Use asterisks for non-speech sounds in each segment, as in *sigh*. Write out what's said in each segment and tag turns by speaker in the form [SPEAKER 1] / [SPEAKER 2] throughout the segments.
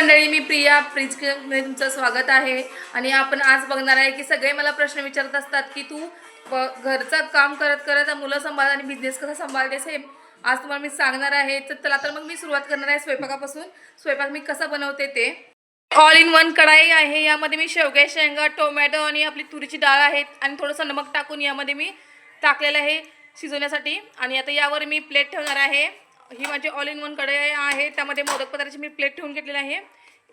[SPEAKER 1] मंडळी मी प्रिया प्रिज तुमचं स्वागत आहे. आणि आपण आज बघणार आहे की सगळे मला प्रश्न विचारत असतात की तू ब- घरचं काम करत करत मुलं सांभाळ आणि बिझनेस कसा सांभाळतेस हे आज तुम्हाला मी सांगणार आहे. तर चला तर मग मी सुरुवात करणार आहे स्वयंपाकापासून. स्वयंपाक मी कसा बनवते ते. ऑल इन वन कढाई आहे. यामध्ये मी शेवग्या शेंगा टोमॅटो आणि आपली तुरीची डाळ आहे. आणि थोडंसं नमक टाकून यामध्ये मी टाकलेलं आहे शिजवण्यासाठी. आणि आता यावर मी प्लेट ठेवणार आहे. ही माझी ऑल इन वन कढई आहे. त्यामध्ये मोदक पदार्थाची मी प्लेट ठेवून घेतलेली आहे.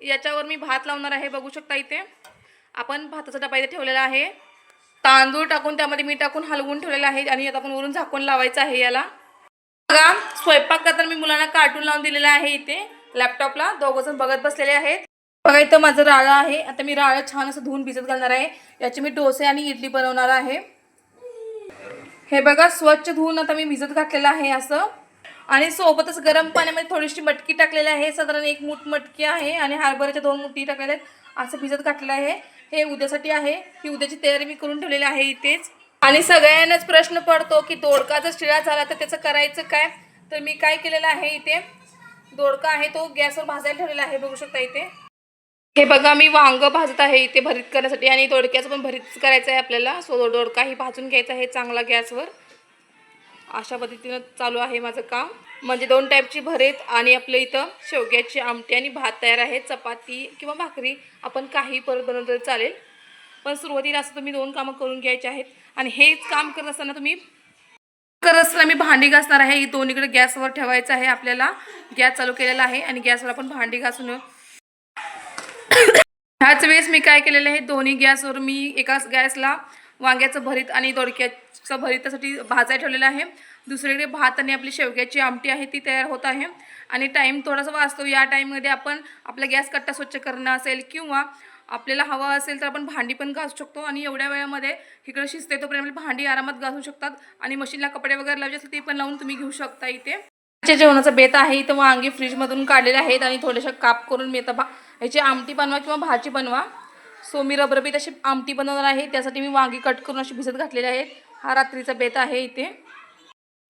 [SPEAKER 1] याच्यावर मी भात लावणार आहे बघू शकता इथे. आपण भाताचा डबा इथे ठेवलेला आहे. तांदूळ टाकून त्यामध्ये मी टाकून हलवून ठेवलेला आहे आणि आता आपण वरून झाकून लावायचं आहे याला. बघा स्वयंपाक करताना मी मुलांना कार्टून लावून दिलेला आहे इथे लॅपटॉपला दोघं जण बघत बसलेले आहेत. बघा इथं माझं राळं आहे. आता मी राळं छान असं धुवून भिजत घालणार आहे. याचे मी डोसे आणि इडली बनवणार आहे. हे बघा स्वच्छ धुवून आता मी भिजत घातलेलं आहे असं. आणि सोबतच गरम पाण्यामध्ये थोडीशी मटकी टाकलेली आहे. साधारण एक मूठ मटकी आहे आणि हरभऱ्याच्या दोन मुठी टाकलेल्या आहेत. असं भिजत घातलेलं आहे. हे उद्यासाठी आहे. ही उद्याची तयारी मी करून ठेवलेली आहे इथेच. आणि सगळ्यांनाच प्रश्न पडतो की दोडका जर शिळा झाला तर त्याचं करायचं काय? तर मी काय केलेलं आहे इथे? दोडका आहे तो गॅसवर भाजायला ठेवलेला आहे. बघू शकता इथे. हे बघा मी वांग भाजत आहे इथे भरीत करण्यासाठी आणि दोडक्याचं पण भरीत करायचं आहे आपल्याला. सो दोडका ही भाजून घ्यायचा आहे चांगला गॅसवर. अशा पद्धतीनं चालू आहे माझं काम. म्हणजे दोन टाईपची भरेत आणि आपल्या इथं शेवग्याची आमटी आणि भात तयार आहे. चपाती किंवा भाकरी आपण काही परत बनवलं तरी चालेल. पण सुरुवातीला असं तुम्ही दोन कामं करून घ्यायचे आहेत. आणि हेच काम करत असताना तुम्ही करत असताना मी भांडी घासणार आहे. ही दोन्हीकडे गॅसवर ठेवायचं आहे आपल्याला. गॅस चालू केलेला आहे आणि गॅसवर आपण भांडी घासून *coughs* ह्याच वेळेस मी काय केलेलं आहे? दोन्ही गॅसवर मी एकाच गॅसला वांग्याचं भरीत आणि दोडक्याचं भरीतासाठी भाजाय ठेवलेलं आहे. दुसरीकडे भात आणि आपली शेवग्याची आमटी आहे ती तयार होत आहे. आणि टाईम थोडासा वाचतो. या टाईममध्ये आपण आपला गॅस कट्टा स्वच्छ करणं असेल किंवा आपल्याला हवा असेल तर आपण भांडी पण घासू शकतो आणि एवढ्या वेळामध्ये इकडे शिजते तोपर्यंत आपली भांडी आरामात घासू शकतात आणि मशीनला कपडे वगैरे लावले असेल ते पण लावून तुम्ही घेऊ शकता इथे. आजच्या जेवणाचा बेत आहे. इथं वांगी फ्रीजमधून काढलेले आहेत आणि थोडेसे काप करून मी आता भा ह्याची आमटी बनवा किंवा भाजी बनवा. सो मी रबरबीत अशी आमटी बनवणार आहे. त्यासाठी मी वांगी कट करून अशी भिजत घातलेली आहेत हा रात्रीचा बेत आहे इथे.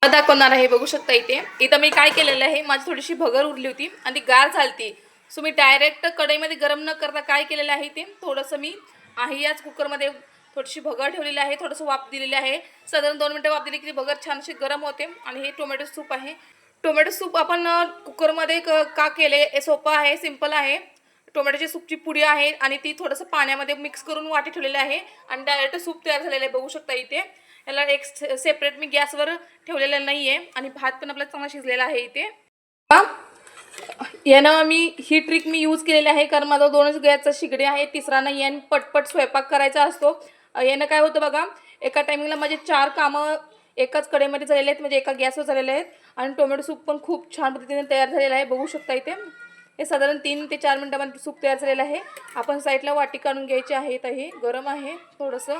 [SPEAKER 1] दाखवणार आहे बघू शकता इथे. इथं मी काय केलेलं आहे माझी थोडीशी भगर उरली होती आणि ती गार झालती. सो मी डायरेक्ट कढईमध्ये गरम न करता काय केलेलं आहे ते थोडंसं मी आहे याच कुकरमध्ये थोडीशी भगर ठेवलेली आहे थोडंसं वाफ दिलेली आहे. साधारण दोन मिनटं वाफ दिली की भगर छान अशी गरम होते आणि हे टोमॅटो सूप आहे. टोमॅटो सूप आपण कुकरमध्ये क का केले? हे सोपं आहे सिंपल आहे. टोमॅटोची सूपची पुडी आहे आणि ती थोडंसं पाण्यामध्ये मिक्स करून वाटी ठेवलेली आहे आणि डायरेक्ट सूप तयार झालेलं आहे. बघू शकता इथे. याला एक सेपरेट मी गॅसवर ठेवलेलं नाही आहे आणि भात पण आपला चांगला शिजलेला आहे इथे. यानं मी ही ट्रिक मी यूज केलेली आहे कारण माझा दोनच गॅसचा शिगडी आहे तिसरा नाही आहे आणि पटपट स्वयंपाक करायचा असतो. यानं काय होतं बघा एका टायमिंगला माझे चार कामं एकाच कडेमध्ये झालेले आहेत म्हणजे एका गॅसवर झालेले आहेत. आणि टोमॅटो सूप पण खूप छान पद्धतीने तयार झालेला आहे. बघू शकता इथे. हे साधारण तीन ते चार मिनटामध्ये सूप तयार झालेलं आहे. आपण साईडला वाटी काढून घ्यायची आहे तर हे. गरम आहे थोडंसं.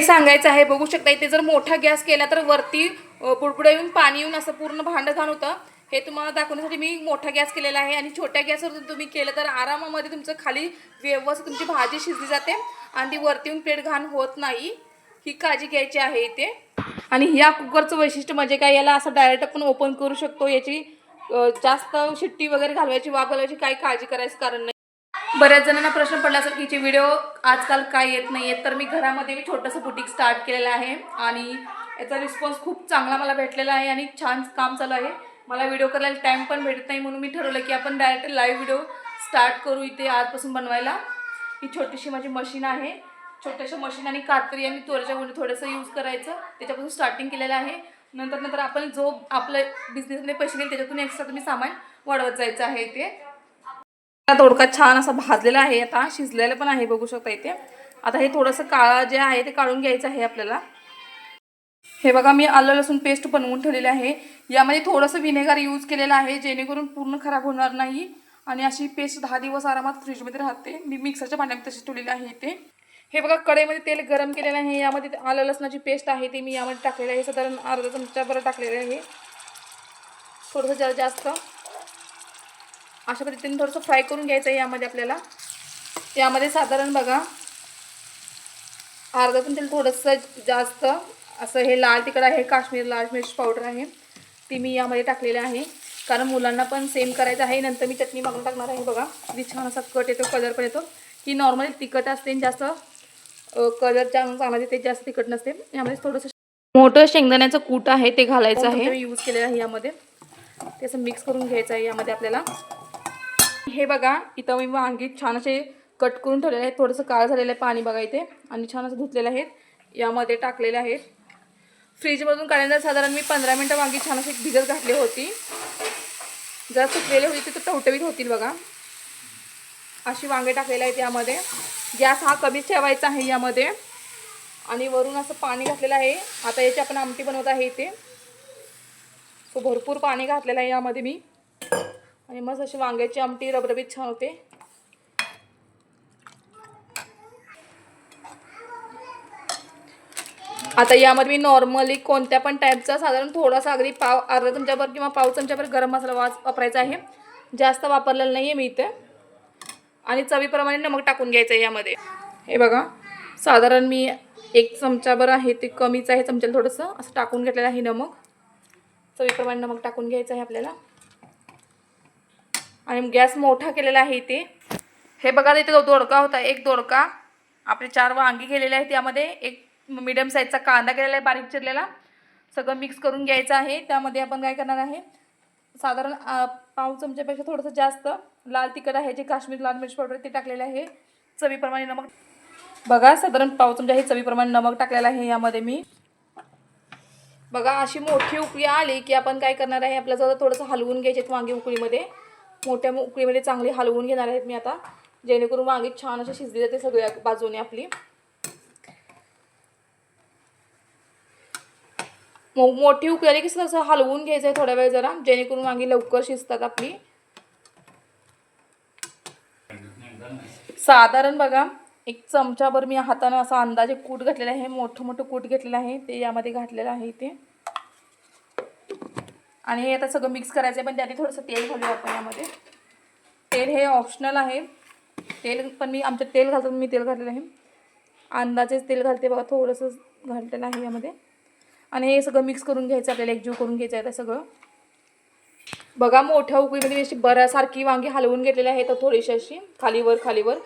[SPEAKER 1] हे सांगायचं आहे बघू शकता इथे जर मोठा गॅस केला तर वरती बुडबुडा येऊन पाणी येऊन असं पूर्ण भांडं घाण होतं. हे तुम्हाला दाखवण्यासाठी मी मोठा गॅस केलेला आहे आणि छोट्या गॅसवर जर तुम्ही केलं तर आरामामध्ये तुमचं खाली व्यवस्थित तुमची भाजी शिजली जाते आणि ती वरती येऊन पेट घाण होत नाही. ही काळजी घ्यायची आहे इथे. आणि या कुकरचं वैशिष्ट्य म्हणजे काय? याला असं डायरेक्ट आपण ओपन करू शकतो. याची जास्त शिट्टी वगैरे घालवायची वाफ घालवायची काही काळजी करायचं कारण नाही. बऱ्याच जणांना प्रश्न पडला असेल की हिचे व्हिडिओ आजकाल काय येत नाही आहेत तर मी घरामध्ये मी छोटंसं बुटीक स्टार्ट केलेलं आहे आणि याचा रिस्पॉन्स खूप चांगला मला भेटलेला आहे आणि छान काम चालू आहे. मला व्हिडिओ करायला टाईम पण भेटत नाही म्हणून मी ठरवलं की आपण डायरेक्ट लाईव्ह व्हिडिओ स्टार्ट करू इथे आजपासून बनवायला. ही छोटीशी माझी मशीन आहे. छोट्याशा मशीन आणि कात्री आणि तोरच्या गुंडी थोडंसं यूज करायचं. त्याच्यापासून स्टार्टिंग केलेलं आहे. नंतर नंतर आपण जो आपलं बिझनेसमध्ये पैसे घेईल त्याच्यातून एक्स्ट्रा तुम्ही सामान वाढवत जायचं आहे ते तोडका छान असा भाजलेला आहे आता शिजलेलं पण आहे बघू शकता इथे. आता हे थोडंसं काळा जे आहे ते काढून घ्यायचं आहे आपल्याला. हे बघा मी आलं लसूण पेस्ट बनवून ठेवलेली आहे. यामध्ये थोडंसं विनेगर यूज केलेलं आहे जेणेकरून पूर्ण खराब होणार नाही. आणि अशी पेस्ट दहा दिवस आरामात फ्रीजमध्ये राहते. मी मिक्सरच्या भांड्यात तशी ठेवलेली आहे इथे. हे बघा कढईमध्ये तेल गरम केलेलं आहे. यामध्ये आलं लसणाची पेस्ट आहे ती मी यामध्ये टाकलेली आहे. साधारण अर्धा चमचा बरं टाकलेलं आहे. थोडंसं जरा जास्त. अशा पद्धतीने थोडंसं फ्राय करून घ्यायचं आहे यामध्ये आपल्याला. यामध्ये साधारण बघा अर्धा पण तेल थोडंसं जास्त असं हे लाल तिखट आहे काश्मीर लाल मिर्च पावडर आहे. ती मी यामध्ये टाकलेलं आहे. कारण मुलांना पण सेम करायचं आहे. नंतर मी चटणी मागून टाकणार आहे. बघा किती छान असा कट येतो कलर पण येतो. ही नॉर्मली तिखट असते आणि जास्त कलर चांगला येते जास्त तिखट नसते. यामध्ये थोडंसं मोठं शेंगदाण्याचं कूट आहे ते घालायचं आहे. यूज केलेलं आहे यामध्ये. ते असं मिक्स करून घ्यायचं आहे यामध्ये आपल्याला. हे बघा इथं मी वांगी छान असे कट करून ठेवलेले आहेत. थोडंसं काळ झालेलं आहे पाणी बघा इथे. आणि छान असं धुतलेलं आहेत. यामध्ये टाकलेले आहेत. फ्रीजमधून काढल्यानंतर साधारण मी पंधरा मिनटं वांगी छान अशी भिजत घातली होती. जर सुकलेली होती तर टवटवीत होतील बघा. अशी वांगे टाकलेले आहेत यामध्ये. गॅस हा कमीच ठेवायचा आहे यामध्ये. आणि वरून असं पाणी घातलेलं आहे. आता याची आपण आमटी बनवत आहे इथे. सो भरपूर पाणी घातलेलं आहे यामध्ये मी. आणि मस्त अशी वांग्याची आमटी रबरबीत छान होते. आता यामध्ये मी नॉर्मली कोणत्या पण टाईपचा साधारण थोडासा अगदी पाव अर्धा चमच्याभर किंवा पाव चमच्याभर गरम मसाला वास वापरायचा आहे. जास्त वापरलेला नाही आहे मी इथे. आणि चवीप्रमाणे नमक टाकून घ्यायचं आहे यामध्ये. हे बघा साधारण मी एक चमचाभर आहे ते कमीच आहे चमच्याला थोडंसं. असं टाकून घेतलेलं आहे नमक. चवीप्रमाणे नमक टाकून घ्यायचं आहे आपल्याला. आणि गॅस मोठा केलेला आहे इथे. हे बघा इथे जो दोडका होता एक दोडका. आपले चार वांगी केलेले आहेत त्यामध्ये एक मिडियम साईजचा कांदा केलेला आहे बारीक चिरलेला. सगळं मिक्स करून घ्यायचं आहे. त्यामध्ये आपण काय करणार आहे साधारण पाव चमच्यापेक्षा थोडंसं जास्त लाल तिखट आहे जे काश्मीर लाल मिरची पावडर ते टाकलेलं आहे चवीप्रमाणे नमक. बघा साधारण पाव चमचा हे चवीप्रमाणे नमक टाकलेलं आहे यामध्ये मी. बघा अशी मोठी उकळी आली की आपण काय करणार आहे आपल्याजवळ थोडंसं हलवून घ्यायचे आहेत वांगी उकळीमध्ये. मोठ्या उकळीमध्ये चांगली हलवून घेणार आहेत मी आता जेणेकरून वांगी छान अशी शिजली जाते सगळ्या बाजूने आपली. मो मोठी उकळी आली की असं हलवून घ्यायचं आहे थोड्या वेळ जरा जेणेकरून वांगी लवकर शिजतात आपली. साधारण बघा एक चमचाभर मी हातानं असा अंदाजे कूट घातलेला आहे मोठं मोठं कूट घेतलेलं आहे ते यामध्ये घातलेलं आहे ते आणि हे आता सगळं मिक्स करायचं आहे पण त्याआधी थोडंसं तेल घालूया आपण यामध्ये. तेल हे ऑप्शनल आहे. तेल पण मी आमचं तेल घालतो मी तेल घातलेलं आहे. अंदाजेच तेल घालते बघा थोडंसं घातलेलं आहे यामध्ये. आणि हे सगळं मिक्स करून घ्यायचं आपल्याला एकजीव करून घ्यायचं आहे ते सगळं. बघा मोठ्या उकळीमध्ये मी अशी बऱ्यासारखी वांगी हलवून घेतलेली आहे. तर थोडीशी अशी खालीवर खालीवर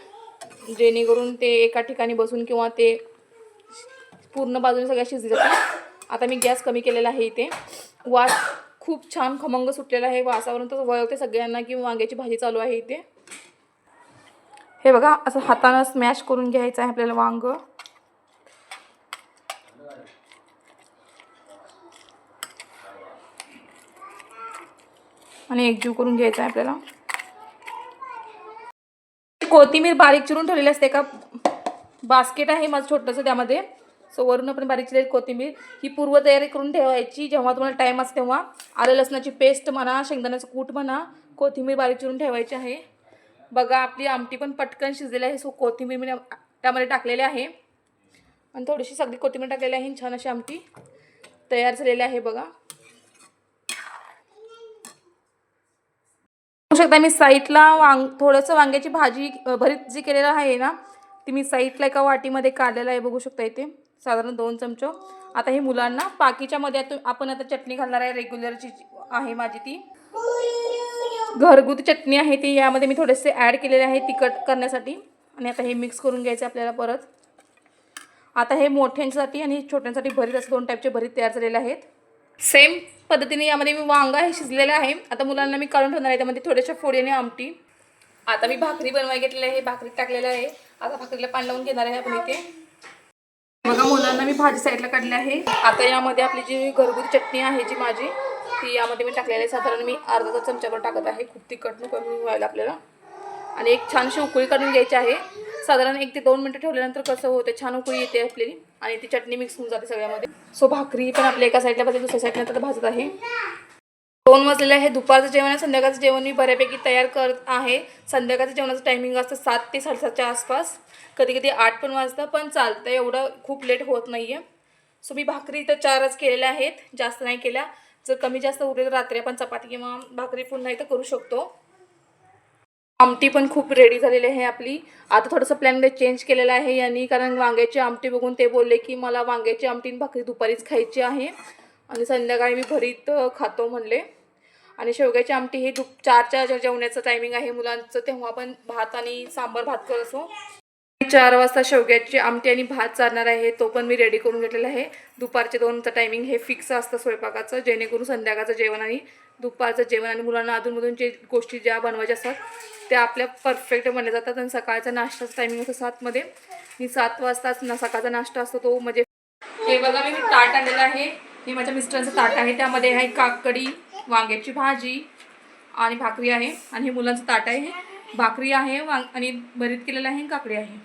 [SPEAKER 1] जेणेकरून ते एका ठिकाणी बसून किंवा ते पूर्ण बाजूने सगळ्या शिजली जातील. आता मी गॅस कमी केलेला आहे इथे. वास खूप छान खमंग सुटलेला आहे. वासावरून तर वळवते सगळ्यांना की वांग्याची भाजी चालू आहे इथे. हे बघा असं हातानं स्मॅश करून घ्यायचं आहे आपल्याला वांग. आणि एकजीव करून घ्यायचा आहे आपल्याला. कोथिंबीर बारीक चिरून ठेवलेली असते. का बास्केट आहे माझं छोटंसं त्यामध्ये. सो वरून आपण बारीक चिरलेली कोथिंबीर ही पूर्व तयारी करून ठेवायची. जेव्हा तुम्हाला टाईम असते तेव्हा. आलं लसणाची पेस्ट म्हणा शेंगदाण्याचं कूट म्हणा कोथिंबीर बारीक चिरून ठेवायची आहे. बघा आपली आमटी पण पटकन शिजलेली आहे. सो कोथिंबीर मी त्यामध्ये टाकलेली आहे. आणि थोडीशी सगळी कोथिंबीर टाकलेली आहे. छान अशी आमटी तयार झालेली आहे बघा. शकता. मी साईडला वांग थोडंसं वांग्याची भाजी भरीत जी केलेलं आहे ना ती मी साईडला एका वाटीमध्ये काढलेलं आहे. बघू शकता इथे साधारण दोन चमचे. आता हे मुलांना बाकीच्यामध्ये आता आपण आता चटणी घालणार आहे. रेग्युलरची आहे माझी ती. घरगुती चटणी आहे ती. यामध्ये मी थोडेसे ॲड केलेले आहे तिखट करण्यासाठी. आणि आता हे मिक्स करून घ्यायचं आपल्याला परत. आता हे मोठ्यांसाठी आणि छोट्यांसाठी भरीत असं दोन टाईपचे भरीत तयार झालेले आहेत. सेम पद्धतीने यामध्ये मी वांगा हे शिजलेलं आहे. आता मुलांना मी काढून ठेवणार आहे. त्यामध्ये थोड्याशा फोडी आणि आमटी. आता मी भाकरी बनवाय घेतलेली आहे. भाकरी टाकलेलं आहे. आता भाकरीला पाणी लावून घेणार आहे आपण इथे. बघा मुलांना मी भाजी साईडला काढली आहे. आता यामध्ये आपली जी घरगुती चटणी आहे जी माझी ती यामध्ये मी टाकलेली आहे. साधारण मी अर्धा चमच्यावर टाकत आहे. खूप तिखट करून व्हायला आपल्याला. आणि एक छानशी उकळी काढून घ्यायची आहे. साधारण एक ते दोन मिनटं ठेवल्यानंतर कसं होते छान उकळी येते आपली आणि ती चटणी मिक्स होऊन जाते सगळ्यामध्ये. सो भाकरी पण आपल्या एका साईडला भाजी दुसऱ्या साईडला तर भाजत आहे. दोन वाजलेले आहे दुपारचं जेवण आणि संध्याकाळचं जेवण मी बऱ्यापैकी तयार करत आहे. संध्याकाळचं जेवणाचं टायमिंग असतं सात ते साडेसातच्या आसपास. कधी कधी आठ पण वाजतं पण चालतं एवढं खूप लेट होत नाही आहे सो मी भाकरी तर चारच केलेल्या आहेत जास्त नाही केल्या. जर कमी जास्त उरले तर रात्री आपण चपाती किंवा भाकरी पुन्हा इथं करू शकतो. आमटी पण खूप रेडी झालेली आहे आपली. आता थोडंसं प्लॅन चेंज केलेलं आहे यांनी कारण वांग्याची आमटी बघून ते बोलले की मला वांग्याची आमटी आणि भाकरी दुपारीच खायची आहे. आणि संध्याकाळी मी भरीत खातो म्हणले. आणि शेवग्याची आमटी हे दुप चारच्या चार जेवण्याचं टायमिंग आहे मुलांचं तेव्हा आपण भात आणि सांबार भात करत. असो चार वाजता शेवग्याची आमटी आणि भात चालणार आहे तो पण मी रेडी करून घेतलेला आहे. दुपारचे दोनचं टायमिंग हे फिक्स असतं स्वयंपाकाचं जेणेकरून संध्याकाळचं जेवण आणि दुपारचं जेवण आणि मुलांना अधूनमधून जे गोष्टी ज्या बनवायच्या असतात त्या आपल्या परफेक्ट बनल्या जातात. आणि सकाळचा नाश्ताचा टायमिंग असतो सातमध्ये. मी सात वाजताच ना सकाळचा नाश्ता असतो तो म्हणजे हे बघा मी ताट आणलेलं आहे. हे माझ्या मिस्टरांचं ताट आहे. त्यामध्ये आहे काकडी वांग्याची भाजी आणि भाकरी आहे. आणि हे मुलांचं ताट आहे. भाकरी आहे वांग आणि भरीत केलेलं आहे काकडी आहे.